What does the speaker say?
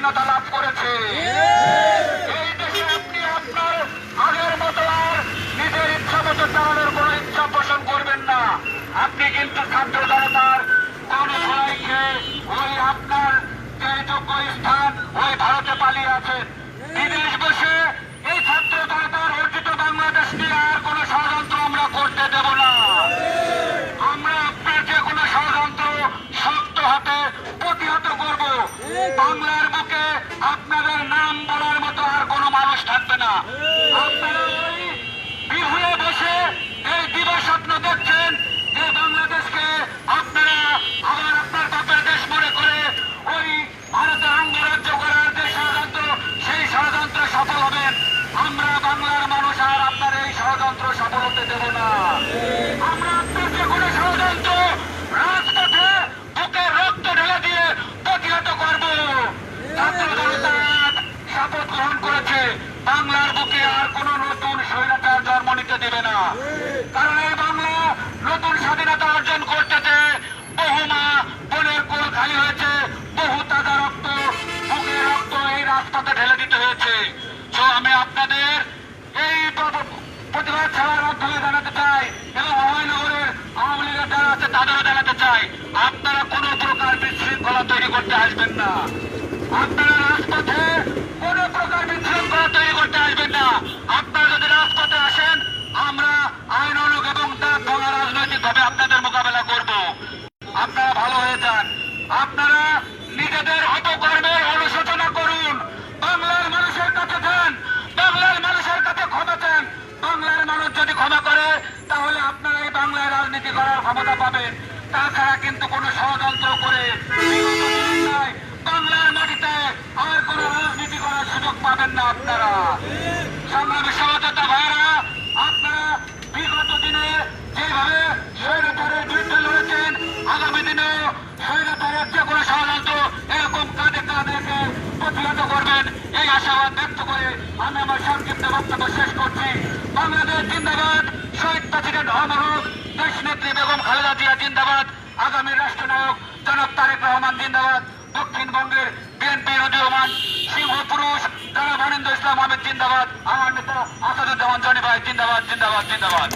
স্বাধীনতা লাভ করেছে। এই দেশে আপনি আপনার আগের মতো আর নিজের ইচ্ছা মতো চালানোর ইচ্ছা পোষণ করবেন না। আপনি কিন্তু জনতার কোন ওই আপনার স্থান ওই ভারতে পালিয়ে আছেন। বিদেশ বসে এই ছাত্র অর্জিত বাংলাদেশ নিয়ে আর কোনো ষড়যন্ত্র আমরা করতে দেব না। আমরা আপনার যে কোনো ষড়যন্ত্র শক্ত হাতে প্রতিহত করব। বুকে আপনাদের নাম বলার মতো আর কোনো মানুষ থাকবে না। আপনারা ওই বিহুয়ে বসে এই দিবস স্বপ্ন দেখছেন যে বাংলাদেশকে আপনারা আবার আপনার বাপের দেশ মনে করে ওই ভারতের অঙ্গরাজ্য করার যে ষড়যন্ত্র, সেই ষড়যন্ত্র সফল হবেন। আমরা বাংলার মানুষ আর আপনার এই ষড়যন্ত্র সফল হতে দেব না আমরা আপনার যে কোনো ষড়যন্ত্র রাজপথে বুকে রক্ত ঢেলে দিয়ে প্রতিহত করব ছাত্র জনতা শপথ গ্রহণ করেছে বাংলার বুকে আর কোন নতুন স্বৈরাচার জন্ম নিতে দেবে না। কারণ এই বাংলা নতুন স্বাধীনতা অর্জন করতেছে বহু মা বোনের কোল খালি হয়েছে, বহু তাজা রক্ত, বুকে রক্ত এই রাজপথে ঢেলে দিতে হয়েছে। তো আমি আপনাদের এই প্রতিবাদ ছাড়ার মাধ্যমে জানাতে চাই এবং অভয়নগরের আওয়ামী লীগের যারা আছে তাদেরও জানাতে চাই, আপনারা কোন প্রকার বিশৃঙ্খলা তৈরি করতে আসবেন না। আপনারা রাজপথে কোন প্রকার বিশৃঙ্খলা তৈরি করতে আসবেন না আপনারা যদি রাজপথে আসেন আমরা আইন অনুগ এবং দাঁত ভাঙা রাজনৈতিক ভাবে আপনাদের মোকাবেলা করব আপনারা ভালো হয়ে যান আপনারা নিজেদের অপকর্মের অনুশোচনা করুন বাংলার মানুষের কাছে যান বাংলার মানুষের কাছে ক্ষমা চান বাংলার মানুষ যদি ক্ষমা করে তাহলে আপনারা এই বাংলায় রাজনীতি করার ক্ষমতা পাবেন তাছাড়া কিন্তু কোনো ষড়যন্ত্র করে বাংলার মাটিতে আর কোনো রাজনীতি করার সুযোগ পাবেন না আপনারা। সংগ্রামী সহযোদ্ধা ভাইরা আপনারা বিগত দিনে যেভাবে স্বৈরাচারের বিরুদ্ধে লড়েছেন, আগামী দিনে স্বৈরাচারের যে কোনো ষড়যন্ত্র এরকম কাঁধে কাঁধ প্রতিহত করবেন, এই আশাবাদ ব্যক্ত করে আমি আমার সংক্ষিপ্ত বক্তব্য শেষ করছি। বাংলাদেশ জিন্দাবাদ, শহীদ প্রেসিডেন্ট অমর দেশ বেগম খালেদা জিয়া জিন্দাবাদ, আগামী রাষ্ট্রনায়ক জনক তারেক রহমান জিন্দাবাদ, দক্ষিণবঙ্গের বিএনপি উদীয়মান সিংহ পুরুষ যারা মানিন্দ ইসলাম আহমেদ জিন্দাবাদ, আমার নেতা আসাদুজ্জামান জনি ভাই জিন্দাবাদ জিন্দাবাদ জিন্দাবাদ।